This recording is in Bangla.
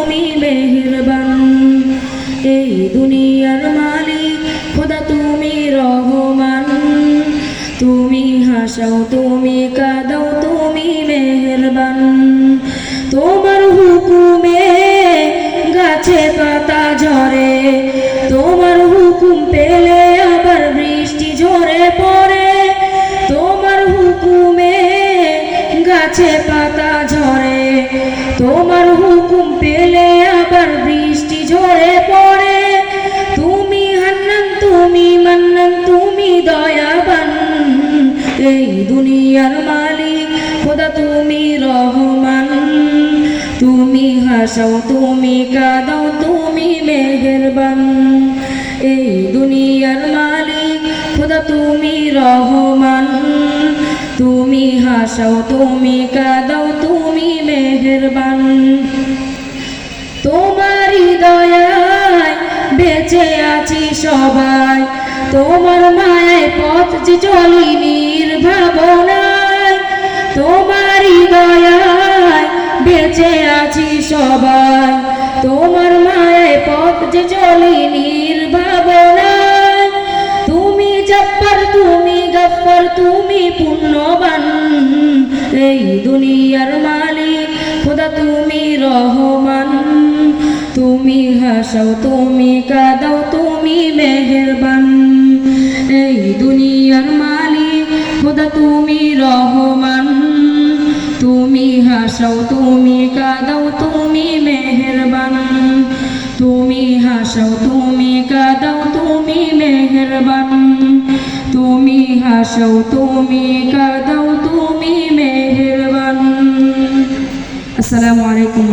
তুমি মেহেরবান। এই দুনিয়ার মালিক, খোদা তুমি রহমান। তুমি হাসাও, তুমি কাদাও, তুমি মেহেরবান। তোমার হুকুমে গাছে পাতা ঝরে। তোমার হুকুম পেলে আবার বৃষ্টি ঝরে পড়ে। তোমার হুকুমে গাছে পাতা ঝরে। তোমার এই দুনিয়ার মালিক, খোদা তুমি রহমান। তুমি হাসাও, তুমি কাদাও, তুমি মেহেরবান। এই দুনিয়ার মালিক, খোদা তুমি রহমান। তুমি হাসাও, তুমি কাদাও, তুমি মেহেরবান। তোমারই দয়ায় বেঁচে আছি সবাই। তোমার মায়ের পথ যে চলি নির্ভাবনায় তোমারই দয়ায় বেঁচে আছি সবাই। তোমার মায়ের পথ যে চলি নির্ভাবনায় তুমি জব্বার, তুমি গফ্ফর তুমি পুণ্যবান। এই দুনিয়ার মালিক, খোদা, তুমি রহমান। তুমি হাসাও, তুমি কাদাও, তুমি মেহেরবান। এই দুনিয়ার মালিক খোদা তুমি রহমান। তুমি হাসাও, তুমি কাদাও, তুমি মেহেরবান। তুমি হাসাও, তুমি কাদাও, তুমি মেহেরবান। তুমি হাসাও, তুমি কাদাও, তুমি মেহেরবান। আসসালামু আলাইকুম।